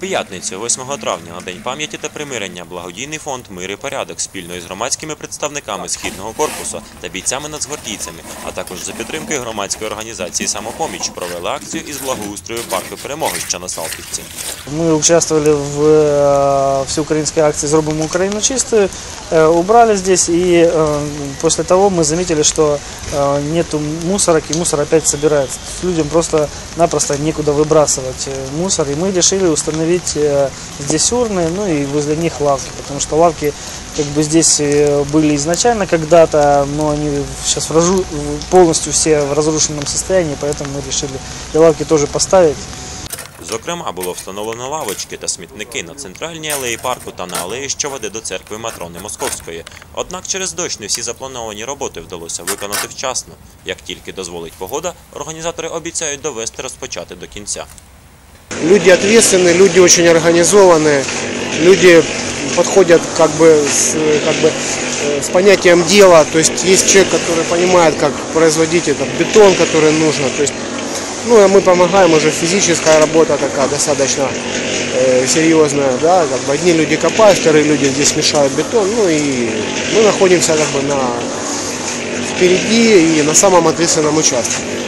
п'ятницю, 8 травня, на День пам'яті та примирення, благодійний фонд Мир і порядок спільно із громадськими представниками східного корпусу та бійцями-нацгвардійцями, а також за підтримки громадської організації «Самопоміч» провели акцію із благоустрою парку перемоги, що на Салтівці. Мы участвовали в э, всеукраинской акции «Зробим Украину чистую», э, убрали здесь, и э, после того мы заметили, что э, нету мусорок, и мусор опять собирается. То есть Людям просто-напросто некуда выбрасывать э, мусор, и мы решили установить э, здесь урны, ну и возле них лавки, потому что лавки как бы здесь э, были изначально когда-то, но они сейчас в разру- полностью все в разрушенном состоянии, поэтому мы решили и лавки тоже поставить. Зокрема, було встановлено лавочки та смітники на центральній алеї парку та на алеї, що веде до церкви Матрони Московської. Однак через дощ не всі заплановані роботи вдалося виконати вчасно. Як тільки дозволить погода, організатори обіцяють довести розпочати до кінця. Люди ответственные, люди очень организованные, люди подходят как бы с, как бы э, с понятием дела. То есть есть человек, который понимает, как производить этот бетон, который нужно. То есть, ну, а мы помогаем, уже физическая работа такая достаточно э, серьезная. Да? Как бы одни люди копают, вторые люди здесь мешают бетон. Ну и мы находимся как бы на, впереди и на самом ответственном участке.